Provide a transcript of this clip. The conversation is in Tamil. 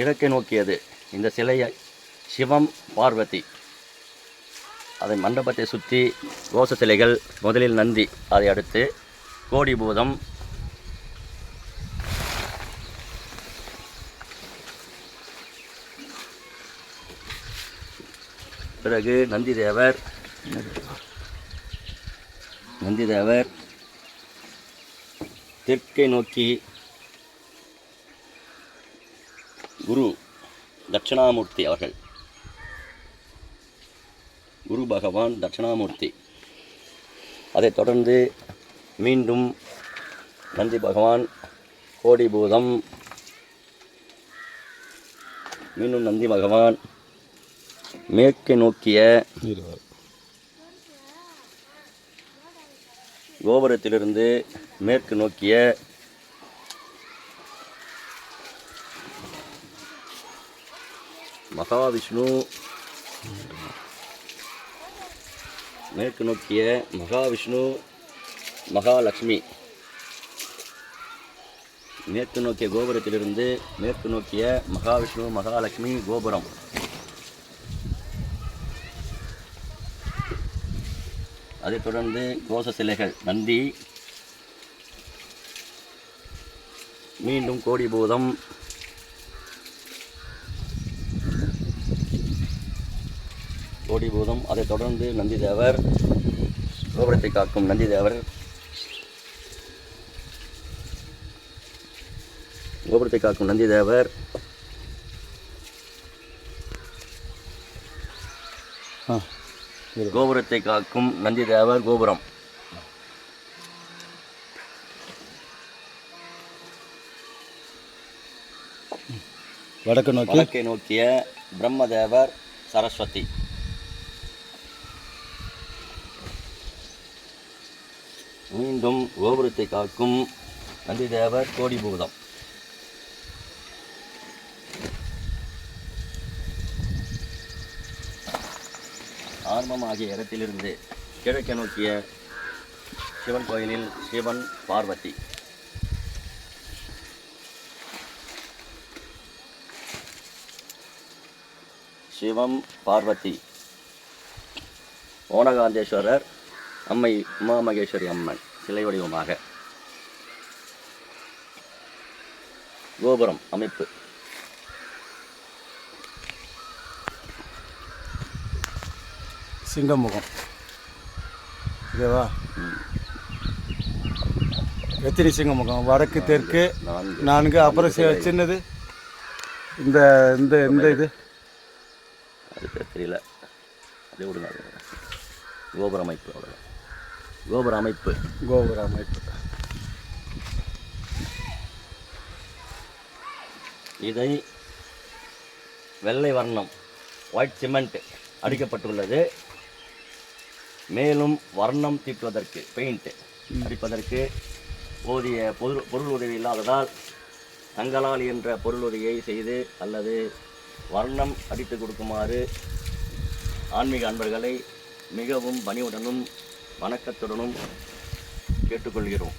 கிழக்கை நோக்கியது இந்த சிலையை சிவம் பார்வதி. அதை மண்டபத்தை சுற்றி கோஷ சிலைகள் முதலில் நந்தி அதை அடுத்து கோடி பூதம் பிறகு நந்திதேவர். நந்திதேவர். தெற்கை நோக்கி குரு தட்சிணாமூர்த்தி அவர்கள். குரு பகவான் தட்சிணாமூர்த்தி. அதைத் தொடர்ந்து மீண்டும் நந்தி பகவான் கோடிபூதம். மீண்டும் நந்தி பகவான் மேற்கு நோக்கிய கோபுரத்திலிருந்து மேற்கு நோக்கிய மகாவிஷ்ணு. மேற்கு நோக்கிய மகாவிஷ்ணு மகாலட்சுமி. மேற்கு நோக்கிய கோபுரத்திலிருந்து மேற்கு நோக்கிய மகாவிஷ்ணு மகாலட்சுமி கோபுரம். அதைத் தொடர்ந்து கோஷ சிலைகள் நந்தி. மீண்டும் கோடிபூதம். கோடிபூதம். அதைத் தொடர்ந்து நந்திதேவர் கோபுரத்தை காக்கும் நந்திதேவர் கோபுரத்தை காக்கும் நந்திதேவர் ஆ கோபுரத்தை காக்கும் நந்திதேவர் கோபுரம். வடக்கு நோக்கி. வடக்கை நோக்கிய பிரம்மதேவர் சரஸ்வதி. மீண்டும் கோபுரத்தை காக்கும் நந்திதேவர் கோடிபூதம் ஆர்மம் ஆகிய இடத்திலிருந்து கிழக்கே நோக்கிய சிவன் கோயிலில் சிவன் பார்வதி. சிவம் பார்வதி. ஓனகாந்தேஸ்வரர் அம்மை உமா மகேஸ்வரி அம்மன் சிலை வடிவமாக. கோபுரம் அமைப்பு. சிங்கமுகம். ஓகேவா? எத்தனை சிங்கமுகம். வடக்கு தெற்கு நான்கு அப்புறம் சின்னது. இந்த இந்த இந்த இது. தெரியல. அது விடுங்க கோபுர அமைப்பு அவ்வளோ கோபுர அமைப்பு. கோபுர அமைப்பு. இதை வெள்ளை வர்ணம் ஒயிட் சிமெண்ட் அடிக்கப்பட்டுள்ளது. மேலும் வர்ணம் தீட்டுவதற்கு பெயிண்ட் அடிப்பதற்கு போதிய பொருள் பொருள் உதவி இல்லாததால் தங்களால் என்ற பொருள் உதவியை செய்து அல்லது வர்ணம் அடித்து கொடுக்குமாறு ஆன்மீக அன்பர்களை மிகவும் பணிவுடனும் வணக்கத்துடனும் கேட்டுக்கொள்கிறோம்.